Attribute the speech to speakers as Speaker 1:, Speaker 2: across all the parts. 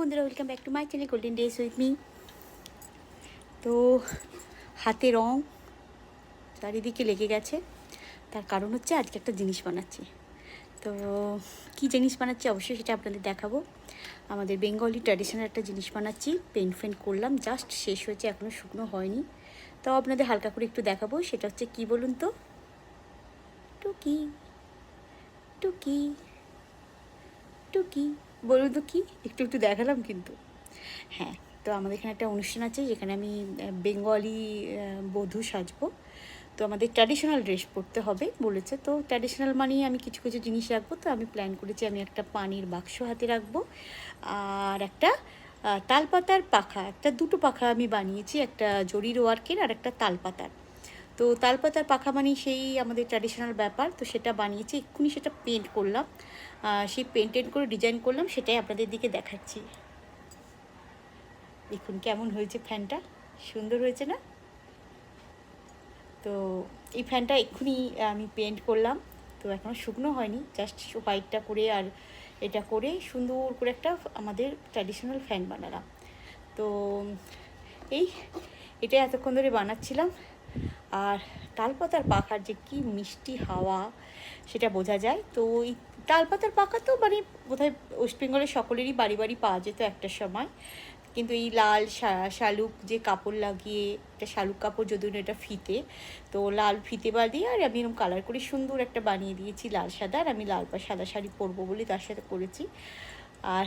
Speaker 1: বন্ধুরা welcome back to my channel golden days with me তো হাতে রং চারিদিকে লেগে গেছে। তার কারণ হচ্ছে আজকে একটা জিনিস বানাচ্ছি। তো কি জিনিস বানাচ্ছি অবশ্যই সেটা আপনাদের দেখাবো। আমাদের বেঙ্গলি ট্র্যাডিশনাল একটা জিনিস বানাচ্ছি। পেন্ট ফেন্ট করলাম জাস্ট শেষ হয়েছে এখনও শুকনো হয়নি। তো আপনাদের হালকা করে একটু দেখাবো, সেটা হচ্ছে কি বলুন তো? টুকি। টুকি। টুকি। বলুন তো কি? একটু একটু দেখালাম কিন্তু। হ্যাঁ তো আমাদের এখানে একটা অনুষ্ঠান আছে যেখানে আমি বেঙ্গলি বধূ সাজবো। তো আমাদের ট্র্যাডিশনাল ড্রেস পরতে হবে বলেছে। তো ট্র্যাডিশনাল মানেই আমি কিছু কিছু জিনিস রাখব। তো আমি প্ল্যান করেছি আমি একটা পানির বাক্স হাতে রাখব। আর একটা তালপাতার পাখা, একটা দুটো পাখা আমি বানিয়েছি। একটা জরির ওয়ার্কের আর একটা তালপাতার। তো তালপাতার পাখা মানে সেই আমাদের ট্র্যাডিশনাল ব্যাপার, তো সেটা বানিয়েছি, এক্ষুনি সেটা পেন্ট করলাম। সেই পেন্টেড করে ডিজাইন করলাম, সেটাই আপনাদের দিকে দেখাচ্ছি। দেখুন কেমন হয়েছে ফ্যানটা, সুন্দর হয়েছে না? তো এই ফ্যানটা এক্ষুনি আমি পেন্ট করলাম, তো এখনও শুকনো হয়নি জাস্ট হোয়াইটটা করে আর এটা করে সুন্দর করে একটা আমাদের ট্র্যাডিশনাল ফ্যান বানালাম। তো এই, এটা এতক্ষণ ধরে বানাচ্ছিলাম। আর তালপাতার পাখার যে কি মিষ্টি হাওয়া, সেটা বোঝা যায়। তো এই তালপাতার পাখা তো মানে বোধহয় ওয়েস্ট বেঙ্গলের সকলেরই বাড়ি বাড়ি পাওয়া যেত একটা সময়। কিন্তু এই লাল শালুক যে কাপড় লাগিয়ে, একটা শালুক কাপড় যদিও এটা ফিতে। তো লাল ফিতে বা দিয়ে আর আমি এরকম কালার করে সুন্দর একটা বানিয়ে দিয়েছি, লাল সাদা। আর আমি লাল বা সাদা শাড়ি পরবো বলে তার সাথে করেছি। আর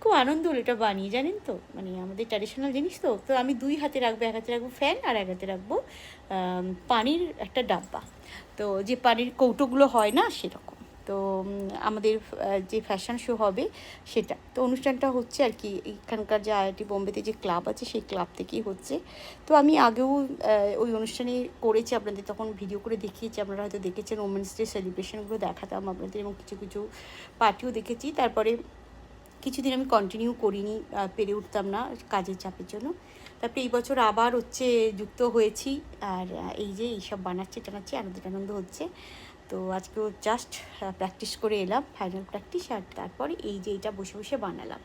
Speaker 1: খুব আনন্দ হলো এটা বানিয়ে, জানেন তো? মানে আমাদের ট্র্যাডিশনাল জিনিস তো। তো আমি দুই হাতে রাখব, এক হাতে রাখব ফ্যান আর এক হাতে রাখব পানির একটা ডাব্বা। তো যে পানির কৌটোগুলো হয় না, সেরকম। তো আমাদের যে ফ্যাশন শো হবে সেটা। তো অনুষ্ঠানটা হচ্ছে আর কি, এখানকার যে আইআইটি বোম্বেতে যে ক্লাব আছে, সেই ক্লাব থেকেই হচ্ছে। তো আমি আগেও ওই অনুষ্ঠানে করেছি, আপনাদের তখন ভিডিও করে দেখিয়েছি। আপনারা হয়তো দেখেছেন ওমেন্স ডে সেলিব্রেশনগুলো দেখাতাম আপনাদের এবং কিছু কিছু পার্টিও দেখেছি। তারপরে কিছুদিন আমি কন্টিনিউ করিনি পেরে উঠতাম না কাজের চাপের জন্য। তারপরে এই বছর আবার হচ্ছে যুক্ত হয়েছি আর এই যে এইসব বানাচ্ছি, টানাচ্ছি, আনন্দ টানন্দ হচ্ছে। তো আজকেও জাস্ট প্র্যাকটিস করে এলাম ফাইনাল প্র্যাকটিস আর তারপরে এই যে এটা বসে বসে বানালাম।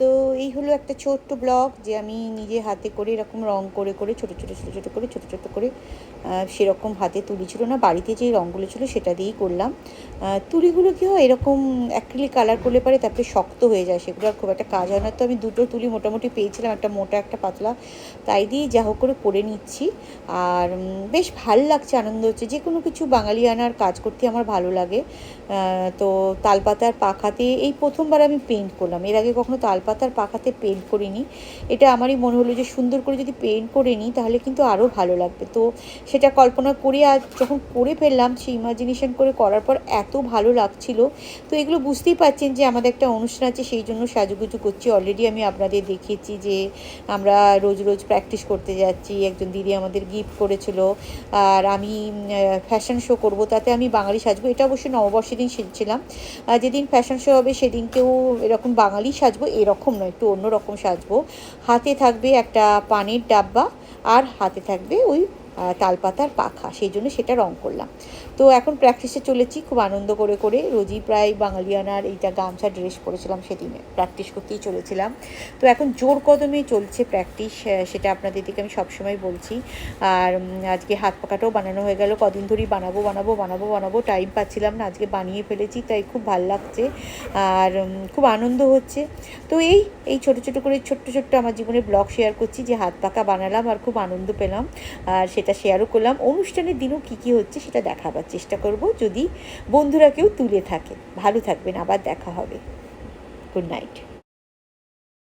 Speaker 2: তো এই হলো একটা ছোট্ট ব্লগ যে আমি নিজে হাতে করে এরকম রং করে করে ছোট ছোট ছোট ছোট করে, ছোট ছোট করে সেরকম হাতে তুলি ছিল না, বাড়িতে যে রঙগুলো ছিল সেটা দিয়েই করলাম। তুলিগুলো কী হয়, এরকম অ্যাক্রিলিক কালার করলে পারে, তারপরে শক্ত হয়ে যায়, সেগুলো আর খুব একটা কাজ হয় না। তো আমি দুটো তুলি মোটামুটি পেয়েছিলাম, একটা মোটা, একটা পাতলা। তাই দিয়ে যা হোক করে করে নিচ্ছি। আর বেশ ভালো লাগছে, আনন্দ হচ্ছে। যে কোনো কিছু বাঙালিয়ানার কাজ করতে আমার ভালো লাগে। তো তালপাতার পাখাতে, এই প্রথমবার আমি পেন্ট করলাম। এর আগে কখনো তালপাতার পাখাতে পেন্ট করিনি। এটা আমারই মনে হলো যে, সুন্দর করে যদি পেন্ট করে নিই, তাহলে কিন্তু আরও ভালো লাগবে। তো সেটা কল্পনা করে আর যখন করে ফেললাম, সেই ইমাজিনেশন করে করার পর এত ভালো লাগছিল। তো এগুলো বুঝতেই পারছেন যে আমাদের একটা অনুষ্ঠান আছে, সেই জন্য সাজুগুজু করছি। অলরেডি আমি আপনাদের দেখিয়েছি যে আমরা রোজ রোজ প্র্যাকটিস করতে যাচ্ছি। একজন দিদি আমাদের গিফট করেছিল। আর আমি ফ্যাশন শো করব। তাতে আমি বাঙালি সাজবো। এটা অবশ্যই নববর্ষের দিন সেজছিলাম যেদিন ফ্যাশন শো হবে সেদিনকেও এরকম বাঙালি সাজবো। এরকম নয়, একটু অন্যরকম সাজবো। হাতে থাকবে একটা পানির ডাব্বা আর হাতে থাকবে ওই তালপাতার পাখা, সেই জন্য সেটা রং করলাম। তো এখন প্র্যাকটিসে চলেছি, খুব আনন্দ করে করে। রোজই প্রায় বাঙালিয়ানার এইটা গামছা ড্রেস পরেছিলাম সেদিনে। প্র্যাকটিস করতেই চলেছিলাম। তো এখন জোর কদমে চলছে প্র্যাকটিস সেটা আপনাদের দিকে আমি সবসময় বলছি। আর আজকে হাত পাকাটাও বানানো হয়ে গেল। কদিন ধরেই বানাবো বানাবো বানাবো বানাবো। টাইম পাচ্ছিলাম না, আজকে বানিয়ে ফেলেছি, তাই খুব ভালো লাগছে। আর খুব আনন্দ হচ্ছে। তো এই এই ছোট ছোট করে ছোট্ট ছোট্ট আমার জীবনে ব্লগ শেয়ার করছি যে হাত পাকা বানালাম আর খুব আনন্দ পেলাম। আর সেটা শেয়ারও করলাম। অনুষ্ঠানের দিনও কী কী হচ্ছে সেটা দেখাবার চেষ্টা করব, যদি বন্ধুরা কেউ তুলে থাকে ভালো থাকবেন, আবার দেখা হবে। Good night